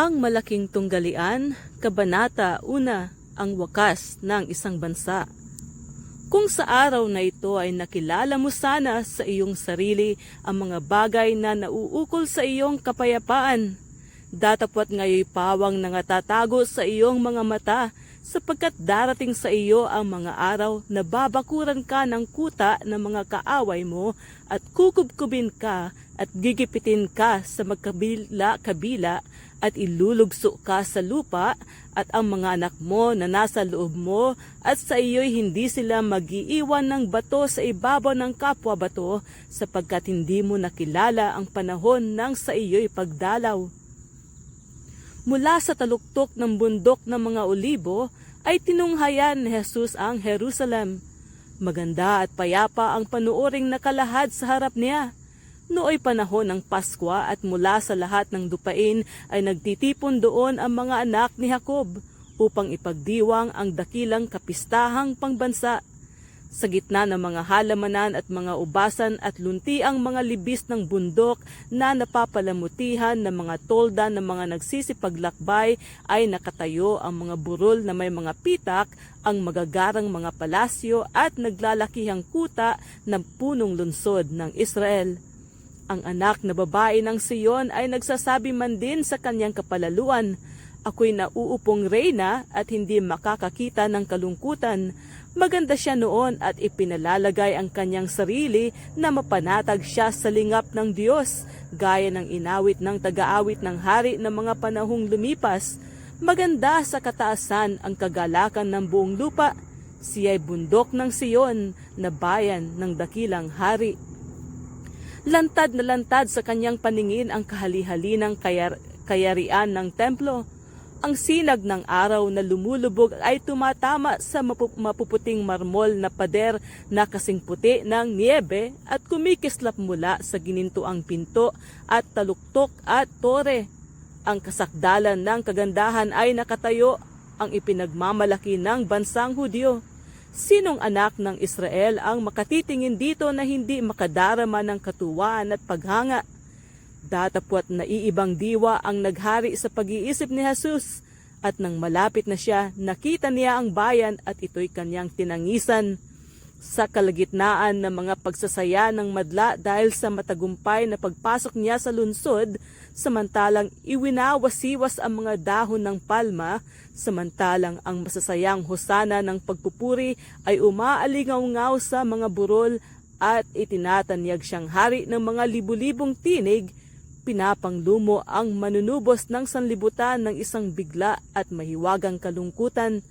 Ang malaking tunggalian, kabanata una, ang wakas ng isang bansa. Kung sa araw na ito ay nakilala mo sana sa iyong sarili ang mga bagay na nauukol sa iyong kapayapaan, datapwat ngayoy pawang nangatatago sa iyong mga mata sapagkat darating sa iyo ang mga araw na babakuran ka ng kuta ng mga kaaway mo at kukubkubin ka at gigipitin ka sa magkabila-kabila at ilulugso ka sa lupa at ang mga anak mo na nasa loob mo at sa iyo'y hindi sila magiiwan ng bato sa ibabaw ng kapwa bato sapagkat hindi mo nakilala ang panahon ng sa iyo'y pagdalaw. Mula sa taluktok ng bundok ng mga olibo ay tinunghayan ni Jesus ang Jerusalem. Maganda at payapa ang panuoring nakalahad sa harap niya. Nooy panahon ng Pasko at mula sa lahat ng dupain ay nagtitipon doon ang mga anak ni Jacob upang ipagdiwang ang dakilang kapistahang pangbansa. Sa gitna ng mga halamanan at mga ubasan at lunti ang mga libis ng bundok na napapalamutihan ng mga tolda ng mga nagsisipaglakbay ay nakatayo ang mga burol na may mga pitak, ang magagarang mga palasyo at naglalakihang kuta ng punong lunsod ng Israel. Ang anak na babae ng Siyon ay nagsasabi man din sa kanyang kapalaluan, Ako'y nauupong reyna at hindi makakakita ng kalungkutan. Maganda siya noon at ipinalalagay ang kanyang sarili na mapanatag siya sa lingap ng Diyos, gaya ng inawit ng tagaawit ng hari ng mga panahong lumipas. Maganda sa kataasan ang kagalakan ng buong lupa. Siya'y bundok ng Siyon na bayan ng dakilang hari. Lantad na lantad sa kanyang paningin ang kahali-hali ng kayar- kayarian ng templo. Ang sinag ng araw na lumulubog ay tumatama sa mapu- mapuputing marmol na pader na kasing puti ng niebe at kumikislap mula sa ginintuang pinto at taluktok at tore. Ang kasakdalan ng kagandahan ay nakatayo ang ipinagmamalaki ng bansang Hudyo. Sinong anak ng Israel ang makatitingin dito na hindi makadarama ng katuwaan at paghanga? Datapwat na iibang diwa ang naghari sa pag-iisip ni Jesus at nang malapit na siya, nakita niya ang bayan at ito'y kanyang tinangisan. Sa kalagitnaan ng mga pagsasaya ng madla dahil sa matagumpay na pagpasok niya sa lunsod, samantalang iwinawasiwas ang mga dahon ng palma, samantalang ang masasayang hosana ng pagpupuri ay umaalingaw-ngaw sa mga burol at itinatanyag siyang hari ng mga libu-libong tinig, pinapanglumo ang manunubos ng sanlibutan ng isang bigla at mahiwagang kalungkutan.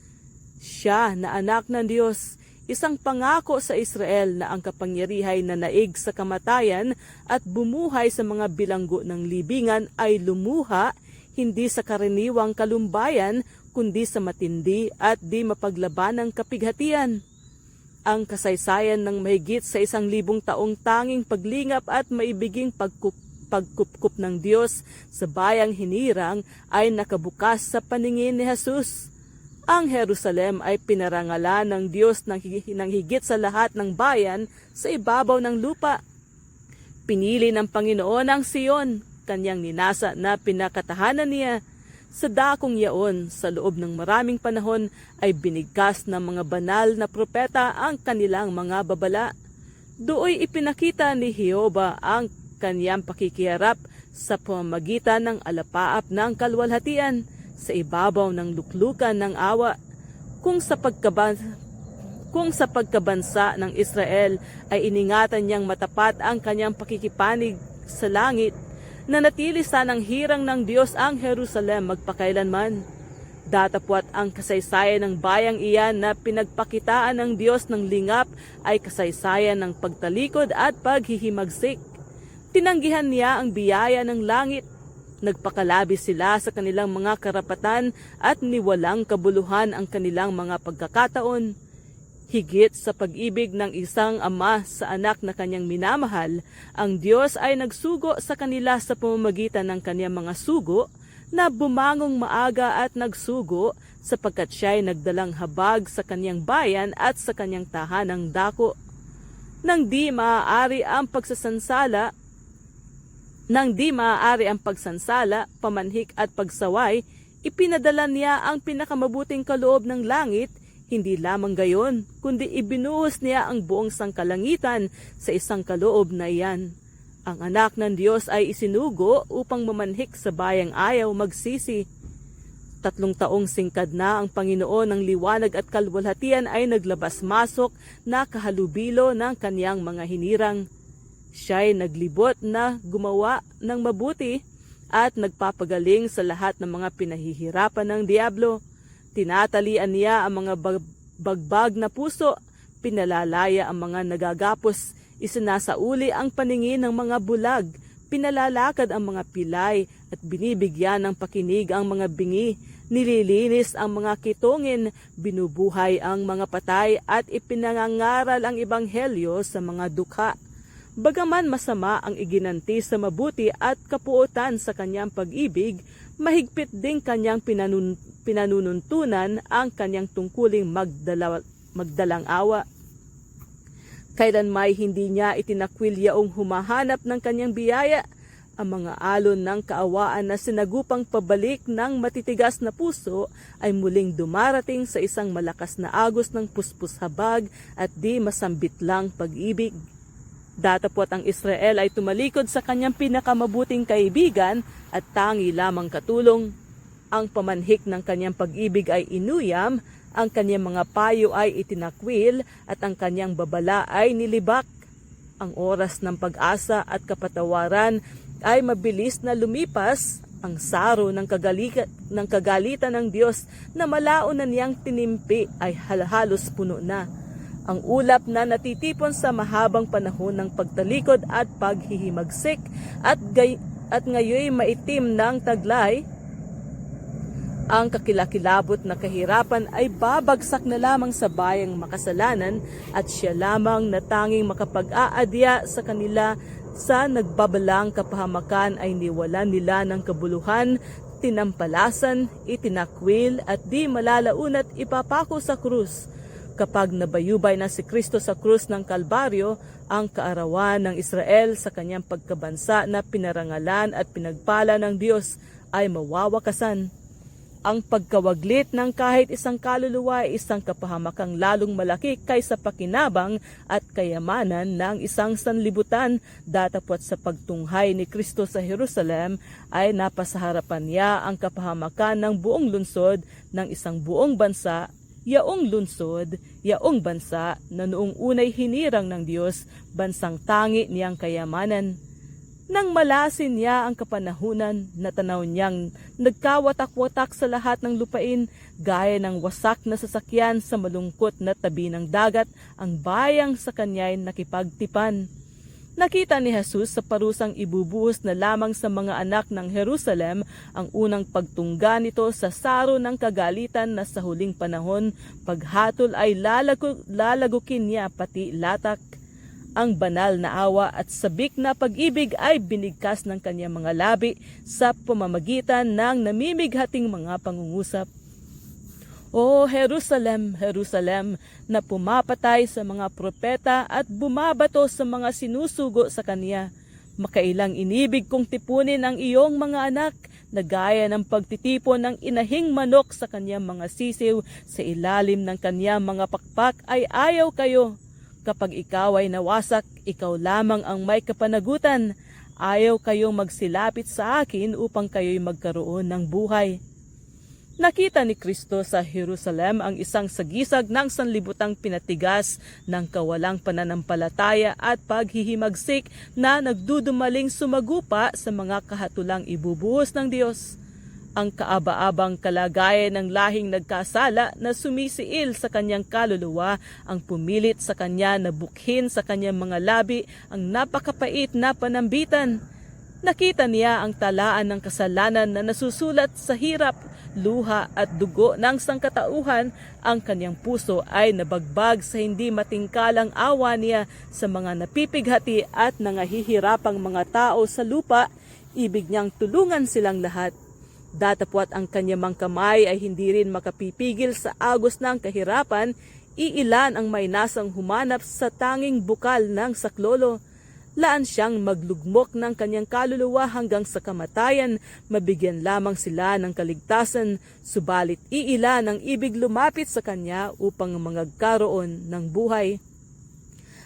Siya na anak ng Diyos, isang pangako sa Israel na ang kapangyarihay na naig sa kamatayan at bumuhay sa mga bilanggo ng libingan ay lumuha hindi sa karaniwang kalumbayan kundi sa matindi at di mapaglabanang kapighatian. Ang kasaysayan ng mahigit sa isang libong taong tanging paglingap at maibiging pagkup pagkupkup ng Diyos sa bayang hinirang ay nakabukas sa paningin ni Jesus. Ang Jerusalem ay pinarangalan ng Diyos ng, higit sa lahat ng bayan sa ibabaw ng lupa. Pinili ng Panginoon ang Siyon, kanyang ninasa na pinakatahanan niya. Sa dakong yaon, sa loob ng maraming panahon, ay binigkas ng mga banal na propeta ang kanilang mga babala. Dooy ipinakita ni Jehova ang kanyang pakikiharap sa pamamagitan ng alapaap ng kalwalhatian sa ibabaw ng luklukan ng awa. Kung sa pagkaban kung sa pagkabansa ng Israel ay iningatan niyang matapat ang kanyang pakikipanig sa langit, na natili sanang hirang ng Diyos ang Jerusalem magpakailanman. Datapwat ang kasaysayan ng bayang iyan na pinagpakitaan ng Diyos ng lingap ay kasaysayan ng pagtalikod at paghihimagsik. Tinanggihan niya ang biyaya ng langit Nagpakalabi sila sa kanilang mga karapatan at niwalang kabuluhan ang kanilang mga pagkakataon. Higit sa pag-ibig ng isang ama sa anak na kanyang minamahal, ang Diyos ay nagsugo sa kanila sa pamamagitan ng kanyang mga sugo na bumangong maaga at nagsugo sapagkat siya ay nagdalang habag sa kanyang bayan at sa kanyang tahanang dako. Nang di maaari ang pagsasansala Nang di maaari ang pagsansala, pamanhik at pagsaway, ipinadala niya ang pinakamabuting kaloob ng langit, hindi lamang gayon, kundi ibinuhos niya ang buong sangkalangitan sa isang kaloob na iyan. Ang anak ng Diyos ay isinugo upang mamanhik sa bayang ayaw magsisi. Tatlong taong singkad na ang Panginoon ng liwanag at kalwalhatian ay naglabas-masok na kahalubilo ng kaniyang mga hinirang. Siya'y naglibot na gumawa ng mabuti at nagpapagaling sa lahat ng mga pinahihirapan ng Diablo. Tinatalian niya ang mga bag- bagbag na puso, pinalalaya ang mga nagagapos, isinasauli ang paningin ng mga bulag, pinalalakad ang mga pilay at binibigyan ng pakinig ang mga bingi, nililinis ang mga kitungin, binubuhay ang mga patay at ipinangangaral ang ebanghelyo sa mga dukha. Bagaman masama ang iginanti sa mabuti at kapuotan sa kanyang pag-ibig, mahigpit ding kanyang pinanun, pinanununtunan ang kanyang tungkuling magdala, magdalang awa. Kailan may hindi niya itinakwil yaong humahanap ng kanyang biyaya, ang mga alon ng kaawaan na sinagupang pabalik ng matitigas na puso ay muling dumarating sa isang malakas na agos ng puspushabag at di masambit lang pag-ibig. Datapot ang Israel ay tumalikod sa kanyang pinakamabuting kaibigan at tangi lamang katulong. Ang pamanhik ng kanyang pag-ibig ay inuyam, ang kanyang mga payo ay itinakwil at ang kanyang babala ay nilibak. Ang oras ng pag-asa at kapatawaran ay mabilis na lumipas ang saro ng, kagalika, ng kagalitan ng Diyos na malao na niyang tinimpi ay halhalos puno na. Ang ulap na natitipon sa mahabang panahon ng pagtalikod at paghihimagsik at, gay, at ngayon maitim ng taglay, ang kakilakilabot na kahirapan ay babagsak na lamang sa bayang makasalanan at siya lamang na tanging makapag-aadya sa kanila sa nagbabalang kapahamakan ay niwalan nila ng kabuluhan, tinampalasan, itinakwil at di malalaun at ipapako sa krus. Kapag nabayubay na si Kristo sa krus ng Kalbaryo, ang kaarawan ng Israel sa kanyang pagkabansa na pinarangalan at pinagpala ng Diyos ay mawawakasan. Ang pagkawaglit ng kahit isang kaluluwa ay isang kapahamakang lalong malaki kaysa pakinabang at kayamanan ng isang sanlibutan datapot sa pagtunghay ni Kristo sa Jerusalem ay napasaharapan niya ang kapahamakan ng buong lungsod ng isang buong bansa yaong lungsod, yaong bansa na noong unay hinirang ng Diyos, bansang tangi niyang kayamanan. Nang malasin niya ang kapanahunan, natanaw niyang nagkawatak-watak sa lahat ng lupain, gaya ng wasak na sasakyan sa malungkot na tabi ng dagat, ang bayang sa kanya'y nakipagtipan. Nakita ni Jesus sa parusang ibubuhos na lamang sa mga anak ng Jerusalem ang unang pagtungga nito sa saro ng kagalitan na sa huling panahon, paghatol ay lalago, lalagukin niya pati latak. Ang banal na awa at sabik na pag-ibig ay binigkas ng kanyang mga labi sa pamamagitan ng namimighating mga pangungusap. O Jerusalem, Jerusalem, na pumapatay sa mga propeta at bumabato sa mga sinusugo sa kanya. Makailang inibig kong tipunin ang iyong mga anak na gaya ng pagtitipon ng inahing manok sa kanyang mga sisiw sa ilalim ng kanyang mga pakpak ay ayaw kayo. Kapag ikaw ay nawasak, ikaw lamang ang may kapanagutan. Ayaw kayong magsilapit sa akin upang kayo'y magkaroon ng buhay. Nakita ni Kristo sa Jerusalem ang isang sagisag ng sanlibutang pinatigas ng kawalang pananampalataya at paghihimagsik na nagdudumaling sumagupa sa mga kahatulang ibubuhos ng Diyos. Ang kaaba-abang kalagayan ng lahing nagkasala na sumisiil sa kanyang kaluluwa ang pumilit sa kanya na bukhin sa kanyang mga labi ang napakapait na panambitan. Nakita niya ang talaan ng kasalanan na nasusulat sa hirap, luha at dugo ng sangkatauhan, ang kanyang puso ay nabagbag sa hindi matingkalang awa niya sa mga napipighati at nangahihirapang mga tao sa lupa, ibig niyang tulungan silang lahat. Datapwat ang kanyang kamay ay hindi rin makapipigil sa agos ng kahirapan, iilan ang may nasang humanap sa tanging bukal ng saklolo. Laan siyang maglugmok ng kanyang kaluluwa hanggang sa kamatayan, mabigyan lamang sila ng kaligtasan, subalit iila ng ibig lumapit sa kanya upang magkaroon ng buhay.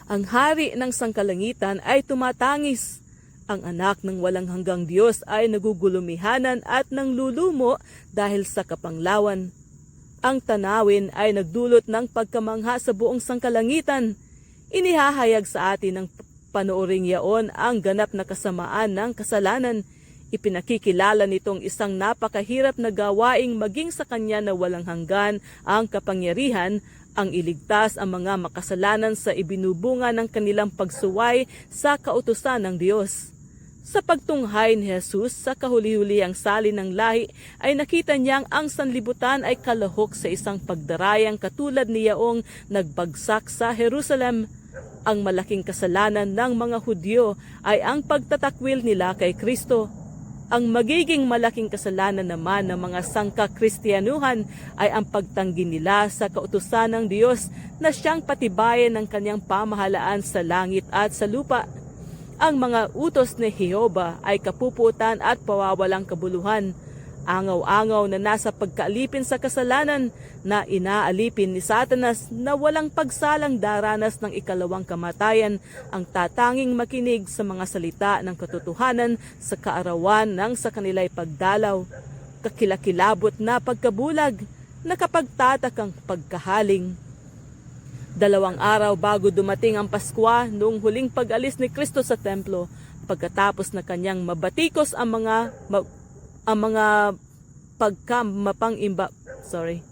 Ang hari ng sangkalangitan ay tumatangis. Ang anak ng walang hanggang Diyos ay nagugulumihanan at nanglulumo dahil sa kapanglawan. Ang tanawin ay nagdulot ng pagkamangha sa buong sangkalangitan. Inihahayag sa atin ng panooring yaon ang ganap na kasamaan ng kasalanan. Ipinakikilala nitong isang napakahirap na gawaing maging sa kanya na walang hanggan ang kapangyarihan ang iligtas ang mga makasalanan sa ibinubunga ng kanilang pagsuway sa kautusan ng Diyos. Sa pagtunghay ni Jesus sa kahuli-huli ang sali ng lahi ay nakita niyang ang sanlibutan ay kalahok sa isang pagdarayang katulad ni Yaong nagbagsak sa Jerusalem. Ang malaking kasalanan ng mga Hudyo ay ang pagtatakwil nila kay Kristo. Ang magiging malaking kasalanan naman ng mga sangka-Kristiyanuhan ay ang pagtanggi nila sa kautusan ng Diyos na siyang patibayan ng kanyang pamahalaan sa langit at sa lupa. Ang mga utos ni Jehova ay kapuputan at pawawalang kabuluhan angaw-angaw na nasa pagkaalipin sa kasalanan na inaalipin ni Satanas na walang pagsalang daranas ng ikalawang kamatayan ang tatanging makinig sa mga salita ng katotohanan sa kaarawan ng sa kanila'y pagdalaw, kakilakilabot na pagkabulag, nakapagtatakang pagkahaling. Dalawang araw bago dumating ang Pasko noong huling pag-alis ni Kristo sa templo, pagkatapos na kanyang mabatikos ang mga ma- ang mga pagkamapang imba sorry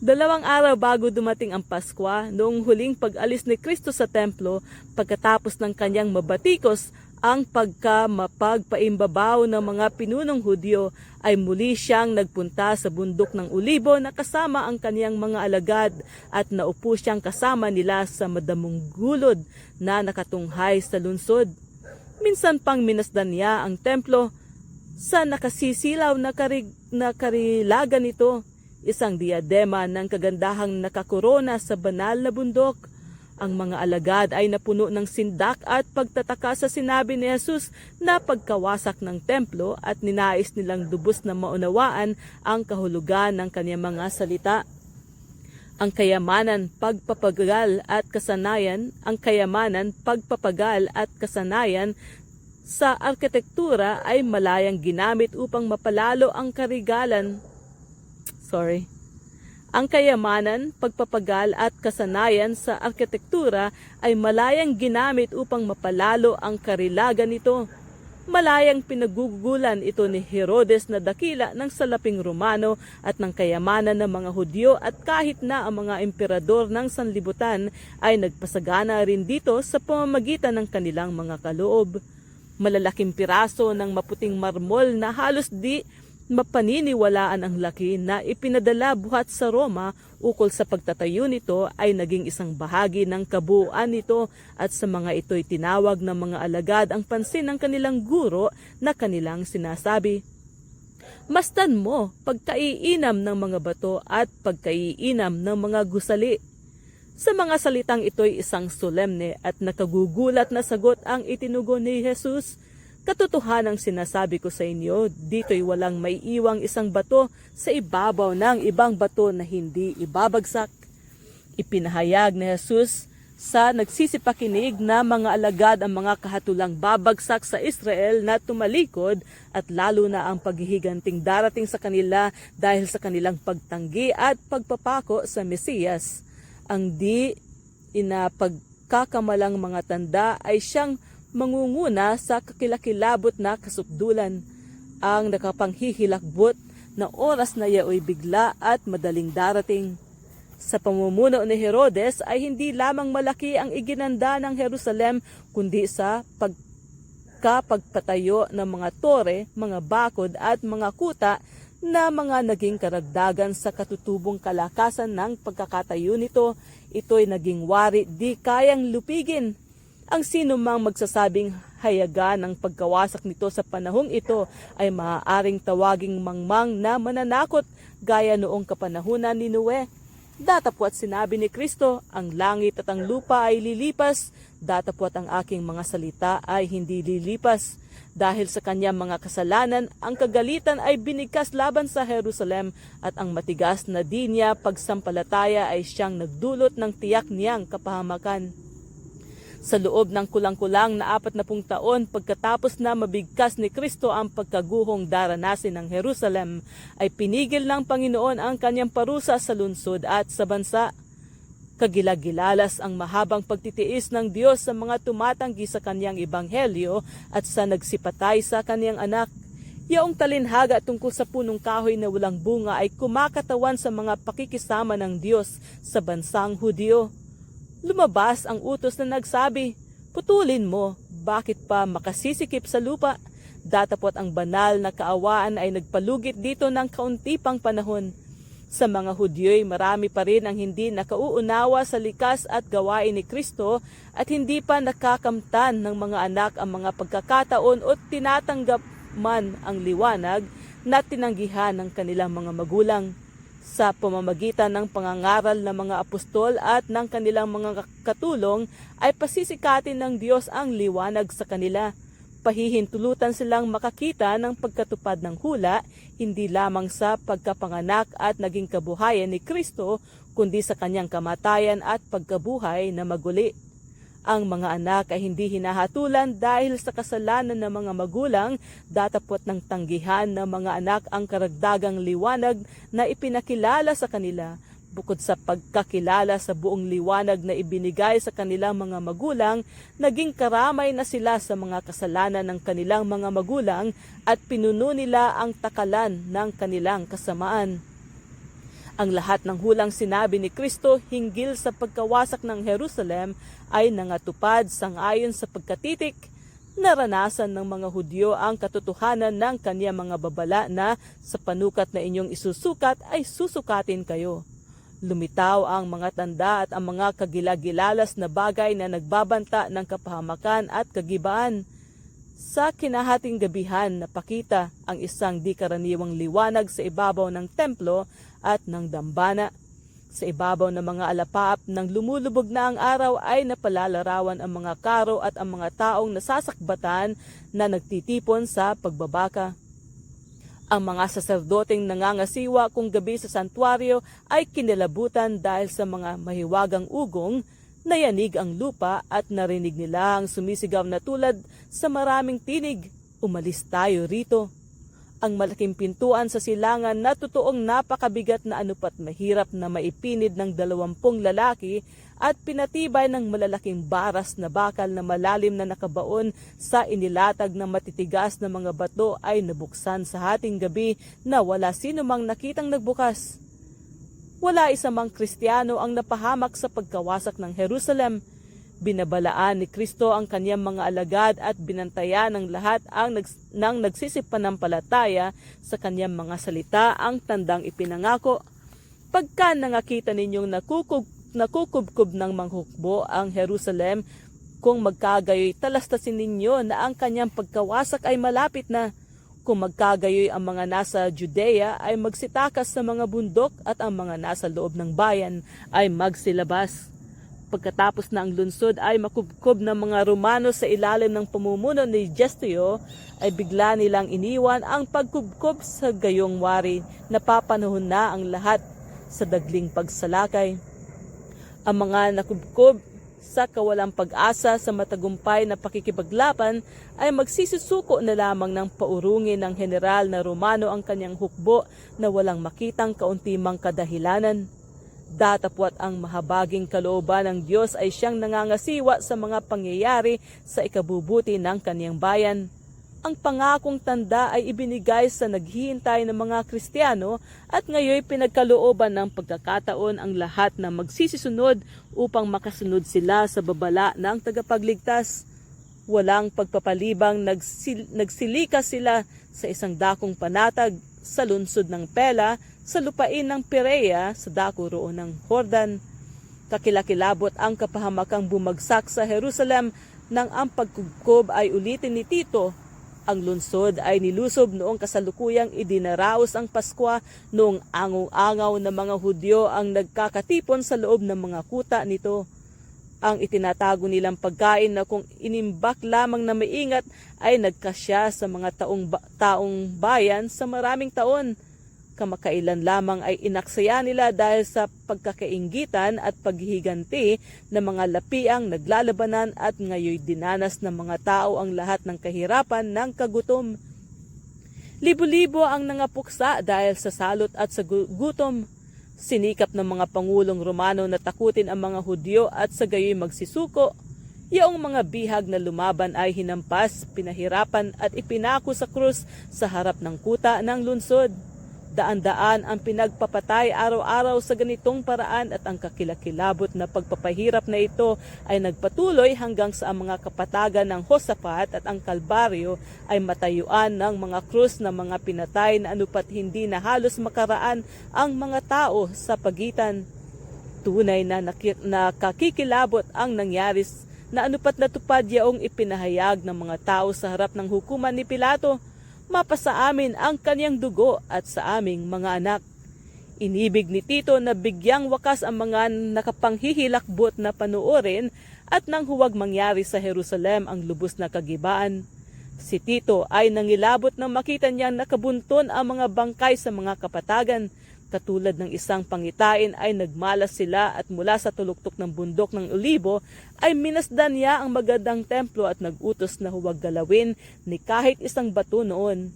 Dalawang araw bago dumating ang Pasko, noong huling pag-alis ni Kristo sa templo, pagkatapos ng kanyang mabatikos, ang pagkamapagpaimbabaw ng mga pinunong Hudyo ay muli siyang nagpunta sa bundok ng Ulibo na kasama ang kanyang mga alagad at naupo siyang kasama nila sa madamong gulod na nakatunghay sa lunsod. Minsan pang minasdan niya ang templo sa nakasisilaw na, karig, na karilagan nito, isang diadema ng kagandahang nakakorona sa banal na bundok. Ang mga alagad ay napuno ng sindak at pagtataka sa sinabi ni Jesus na pagkawasak ng templo at ninais nilang dubos na maunawaan ang kahulugan ng kanyang mga salita. Ang kayamanan, pagpapagal at kasanayan, ang kayamanan, pagpapagal at kasanayan sa arkitektura ay malayang ginamit upang mapalalo ang karigalan. Sorry. Ang kayamanan, pagpapagal at kasanayan sa arkitektura ay malayang ginamit upang mapalalo ang karilagan nito. Malayang pinagugulan ito ni Herodes na dakila ng salaping Romano at ng kayamanan ng mga Hudyo at kahit na ang mga emperador ng sanlibutan ay nagpasagana rin dito sa pamamagitan ng kanilang mga kaloob malalaking piraso ng maputing marmol na halos di mapaniniwalaan ang laki na ipinadala buhat sa Roma ukol sa pagtatayo nito ay naging isang bahagi ng kabuuan nito at sa mga ito'y tinawag ng mga alagad ang pansin ng kanilang guro na kanilang sinasabi. Mastan mo pagkaiinam ng mga bato at pagkaiinam ng mga gusali sa mga salitang ito'y isang solemne at nakagugulat na sagot ang itinugon ni Jesus. Katotohanang sinasabi ko sa inyo, dito'y walang may iwang isang bato sa ibabaw ng ibang bato na hindi ibabagsak. Ipinahayag ni Jesus sa nagsisipakinig na mga alagad ang mga kahatulang babagsak sa Israel na tumalikod at lalo na ang paghihiganting darating sa kanila dahil sa kanilang pagtanggi at pagpapako sa Mesiyas ang di inapagkakamalang mga tanda ay siyang mangunguna sa kakilakilabot na kasukdulan. Ang nakapanghihilakbot na oras na yaoy bigla at madaling darating. Sa pamumuno ni Herodes ay hindi lamang malaki ang iginanda ng Jerusalem kundi sa pagkapagpatayo ng mga tore, mga bakod at mga kuta na mga naging karagdagan sa katutubong kalakasan ng pagkakatayo nito. Ito'y naging wari di kayang lupigin. Ang sino mang magsasabing hayaga ng pagkawasak nito sa panahong ito ay maaaring tawaging mangmang na mananakot gaya noong kapanahunan ni Noe. Datapwat sinabi ni Kristo, ang langit at ang lupa ay lilipas, datapwat ang aking mga salita ay hindi lilipas. Dahil sa kanyang mga kasalanan, ang kagalitan ay binigkas laban sa Jerusalem at ang matigas na di niya pagsampalataya ay siyang nagdulot ng tiyak niyang kapahamakan. Sa loob ng kulang-kulang na apat na pung taon pagkatapos na mabigkas ni Kristo ang pagkaguhong daranasin ng Jerusalem, ay pinigil ng Panginoon ang kanyang parusa sa lungsod at sa bansa. Kagilagilalas ang mahabang pagtitiis ng Diyos sa mga tumatanggi sa kanyang ebanghelyo at sa nagsipatay sa kanyang anak. Yaong talinhaga tungkol sa punong kahoy na walang bunga ay kumakatawan sa mga pakikisama ng Diyos sa bansang Hudyo. Lumabas ang utos na nagsabi, Putulin mo, bakit pa makasisikip sa lupa? Datapot ang banal na kaawaan ay nagpalugit dito ng kaunti pang panahon. Sa mga Hudyo'y marami pa rin ang hindi nakauunawa sa likas at gawain ni Kristo at hindi pa nakakamtan ng mga anak ang mga pagkakataon o tinatanggap man ang liwanag na tinanggihan ng kanilang mga magulang sa pamamagitan ng pangangaral ng mga apostol at ng kanilang mga katulong ay pasisikatin ng Diyos ang liwanag sa kanila. Pahihintulutan silang makakita ng pagkatupad ng hula, hindi lamang sa pagkapanganak at naging kabuhayan ni Kristo, kundi sa kanyang kamatayan at pagkabuhay na maguli. Ang mga anak ay hindi hinahatulan dahil sa kasalanan ng mga magulang, datapot ng tanggihan ng mga anak ang karagdagang liwanag na ipinakilala sa kanila, bukod sa pagkakilala sa buong liwanag na ibinigay sa kanilang mga magulang, naging karamay na sila sa mga kasalanan ng kanilang mga magulang at pinuno nila ang takalan ng kanilang kasamaan. Ang lahat ng hulang sinabi ni Kristo hinggil sa pagkawasak ng Jerusalem ay nangatupad sangayon sa pagkatitik naranasan ng mga Hudyo ang katotohanan ng kanya mga babala na sa panukat na inyong isusukat ay susukatin kayo. Lumitaw ang mga tanda at ang mga kagilagilalas na bagay na nagbabanta ng kapahamakan at kagibaan. Sa kinahating gabihan napakita ang isang di karaniwang liwanag sa ibabaw ng templo at ng dambana. Sa ibabaw ng mga alapaap ng lumulubog na ang araw ay napalalarawan ang mga karo at ang mga taong nasasakbatan na nagtitipon sa pagbabaka. Ang mga saserdoteng nangangasiwa kung gabi sa santuario ay kinilabutan dahil sa mga mahiwagang ugong, nayanig ang lupa at narinig nila ang sumisigaw na tulad sa maraming tinig, umalis tayo rito. Ang malaking pintuan sa silangan na totoong napakabigat na anupat mahirap na maipinid ng dalawampung lalaki at pinatibay ng malalaking baras na bakal na malalim na nakabaon sa inilatag na matitigas na mga bato ay nabuksan sa hating gabi na wala sino mang nakitang nagbukas. Wala isa mang Kristiyano ang napahamak sa pagkawasak ng Jerusalem. Binabalaan ni Kristo ang kanyang mga alagad at binantayan ng lahat ang nags- ng nagsisipanampalataya sa kanyang mga salita ang tandang ipinangako. Pagka nangakita ninyong nakukub, nakukubkub ng manghukbo ang Jerusalem, kung magkagayoy talastasin ninyo na ang kanyang pagkawasak ay malapit na. Kung magkagayoy ang mga nasa Judea ay magsitakas sa mga bundok at ang mga nasa loob ng bayan ay magsilabas. Pagkatapos na ang lungsod ay makubkob ng mga Romano sa ilalim ng pamumuno ni Justio, ay bigla nilang iniwan ang pagkubkob sa gayong wari na papanahon na ang lahat sa dagling pagsalakay. Ang mga nakubkob sa kawalang pag-asa sa matagumpay na pakikipaglaban ay magsisusuko na lamang ng paurungin ng general na Romano ang kanyang hukbo na walang makitang kauntimang kadahilanan. Datapwat ang mahabaging kalooban ng Diyos ay siyang nangangasiwa sa mga pangyayari sa ikabubuti ng kaniyang bayan. Ang pangakong tanda ay ibinigay sa naghihintay ng mga Kristiyano at ngayon pinagkalooban ng pagkakataon ang lahat na magsisisunod upang makasunod sila sa babala ng tagapagligtas. Walang pagpapalibang nagsil- nagsilika sila sa isang dakong panatag sa lungsod ng Pela sa lupain ng Perea sa dako roon ng Hordan. Kakilakilabot ang kapahamakang bumagsak sa Jerusalem nang ang pagkugkob ay ulitin ni Tito Ang lungsod ay nilusob noong kasalukuyang idinaraos ang Paskwa noong angaw-angaw na mga Hudyo ang nagkakatipon sa loob ng mga kuta nito. Ang itinatago nilang pagkain na kung inimbak lamang na maingat ay nagkasya sa mga taong, ba- taong bayan sa maraming taon. Kamakailan lamang ay inaksaya nila dahil sa pagkakainggitan at paghihiganti ng mga lapiang naglalabanan at ngayoy dinanas ng mga tao ang lahat ng kahirapan ng kagutom. Libo-libo ang nangapuksa dahil sa salot at sa gu- gutom. Sinikap ng mga pangulong Romano na takutin ang mga Hudyo at sa gayoy magsisuko. Yaong mga bihag na lumaban ay hinampas, pinahirapan at ipinako sa krus sa harap ng kuta ng lunsod. Daan-daan ang pinagpapatay araw-araw sa ganitong paraan at ang kakilakilabot na pagpapahirap na ito ay nagpatuloy hanggang sa ang mga kapatagan ng Hosafat at ang Kalbaryo ay matayuan ng mga krus na mga pinatay na anupat hindi na halos makaraan ang mga tao sa pagitan. Tunay na nakakikilabot ang nangyari na anupat natupad yaong ipinahayag ng mga tao sa harap ng hukuman ni Pilato mapasa amin ang kanyang dugo at sa aming mga anak. Inibig ni Tito na bigyang wakas ang mga nakapanghihilakbot na panuorin at nang huwag mangyari sa Jerusalem ang lubos na kagibaan. Si Tito ay nangilabot nang makita niyang nakabunton ang mga bangkay sa mga kapatagan. Katulad ng isang pangitain ay nagmalas sila at mula sa tuluktok ng bundok ng Olibo ay minasdan niya ang magandang templo at nagutos na huwag galawin ni kahit isang bato noon.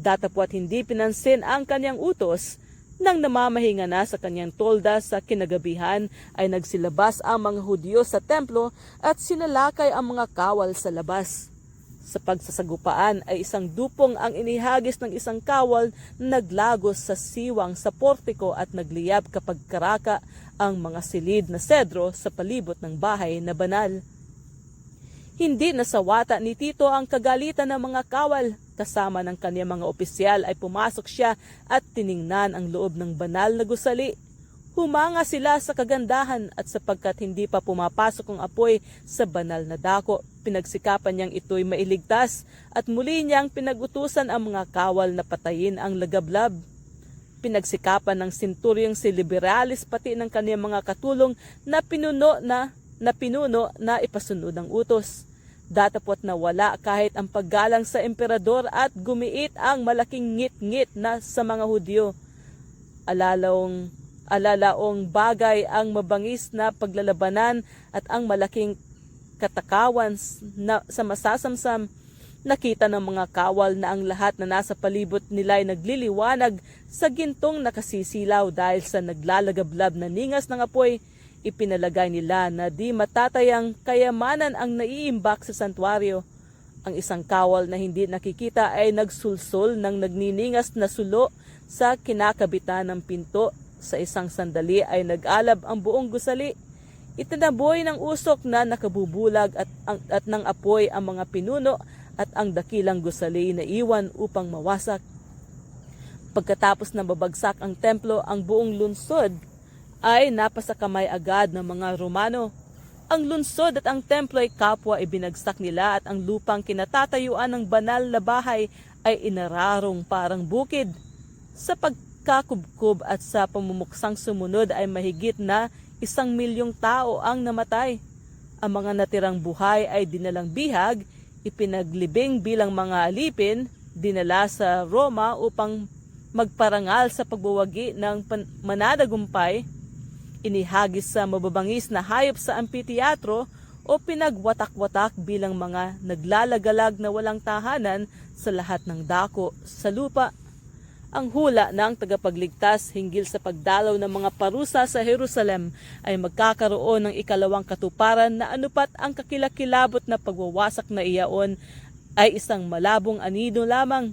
Datapwat hindi pinansin ang kanyang utos, nang namamahinga na sa kanyang tolda sa kinagabihan ay nagsilabas ang mga Hudyo sa templo at sinalakay ang mga kawal sa labas. Sa pagsasagupaan ay isang dupong ang inihagis ng isang kawal na naglagos sa siwang sa portiko at nagliyab kapag karaka ang mga silid na sedro sa palibot ng bahay na banal. Hindi nasawata ni Tito ang kagalitan ng mga kawal. Kasama ng kanyang mga opisyal ay pumasok siya at tiningnan ang loob ng banal na gusali. Humanga sila sa kagandahan at sapagkat hindi pa pumapasok ang apoy sa banal na dako, pinagsikapan niyang ito'y mailigtas at muli niyang pinagutusan ang mga kawal na patayin ang lagablab. Pinagsikapan ng sinturyong si Liberalis pati ng kanyang mga katulong na pinuno na na pinuno na ipasunod ang utos. Datapot na wala kahit ang paggalang sa emperador at gumiit ang malaking ngit-ngit na sa mga Hudyo. Alalawang alalaong bagay ang mabangis na paglalabanan at ang malaking katakawan na, sa masasamsam nakita ng mga kawal na ang lahat na nasa palibot nila ay nagliliwanag sa gintong nakasisilaw dahil sa naglalagablab na ningas ng apoy ipinalagay nila na di matatayang kayamanan ang naiimbak sa santuario. Ang isang kawal na hindi nakikita ay nagsulsul ng nagniningas na sulo sa kinakabitan ng pinto. Sa isang sandali ay nag-alab ang buong gusali. Itinaboy ng usok na nakabubulag at, ang, at ng apoy ang mga pinuno at ang dakilang gusali na iwan upang mawasak. Pagkatapos na babagsak ang templo, ang buong lunsod ay napasakamay agad ng mga Romano. Ang lunsod at ang templo ay kapwa ibinagsak nila at ang lupang kinatatayuan ng banal na bahay ay inararong parang bukid. Sa pagkakubkob at sa pamumuksang sumunod ay mahigit na isang milyong tao ang namatay. Ang mga natirang buhay ay dinalang bihag, ipinaglibing bilang mga alipin, dinala sa Roma upang magparangal sa pagbuwagi ng manadagumpay inihagis sa mababangis na hayop sa amphitheatro o pinagwatak-watak bilang mga naglalagalag na walang tahanan sa lahat ng dako sa lupa. Ang hula ng tagapagligtas hinggil sa pagdalaw ng mga parusa sa Jerusalem ay magkakaroon ng ikalawang katuparan na anupat ang kakilakilabot na pagwawasak na iyaon ay isang malabong anido lamang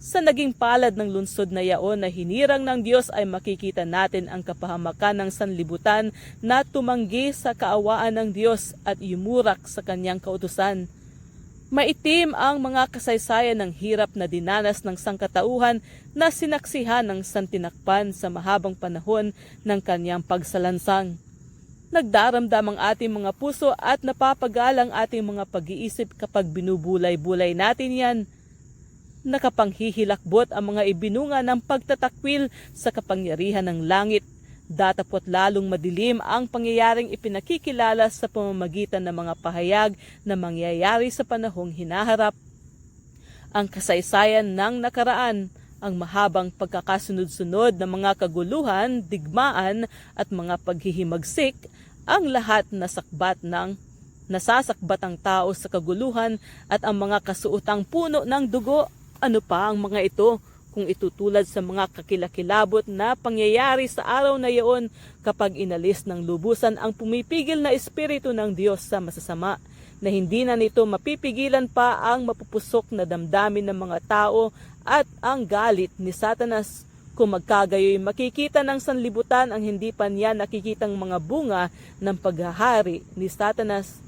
sa naging palad ng lunsod na yaon na hinirang ng Diyos ay makikita natin ang kapahamakan ng sanlibutan na tumanggi sa kaawaan ng Diyos at yumurak sa kanyang kautusan. Maitim ang mga kasaysayan ng hirap na dinanas ng sangkatauhan na sinaksihan ng santinakpan sa mahabang panahon ng kanyang pagsalansang. Nagdaramdam ang ating mga puso at napapagalang ating mga pag-iisip kapag binubulay-bulay natin yan nakapanghihilakbot ang mga ibinunga ng pagtatakwil sa kapangyarihan ng langit. Datapot lalong madilim ang pangyayaring ipinakikilala sa pamamagitan ng mga pahayag na mangyayari sa panahong hinaharap. Ang kasaysayan ng nakaraan, ang mahabang pagkakasunod-sunod ng mga kaguluhan, digmaan at mga paghihimagsik, ang lahat na sakbat ng nasasakbat ang tao sa kaguluhan at ang mga kasuotang puno ng dugo. Ano pa ang mga ito kung itutulad sa mga kakilakilabot na pangyayari sa araw na iyon kapag inalis ng lubusan ang pumipigil na espiritu ng Diyos sa masasama na hindi na nito mapipigilan pa ang mapupusok na damdamin ng mga tao at ang galit ni Satanas. Kung magkagayoy makikita ng sanlibutan ang hindi pa niya nakikitang mga bunga ng paghahari ni Satanas.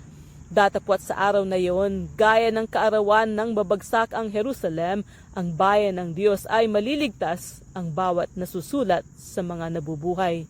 Datapwat sa araw na iyon, gaya ng kaarawan ng babagsak ang Jerusalem, ang bayan ng Diyos ay maliligtas ang bawat nasusulat sa mga nabubuhay.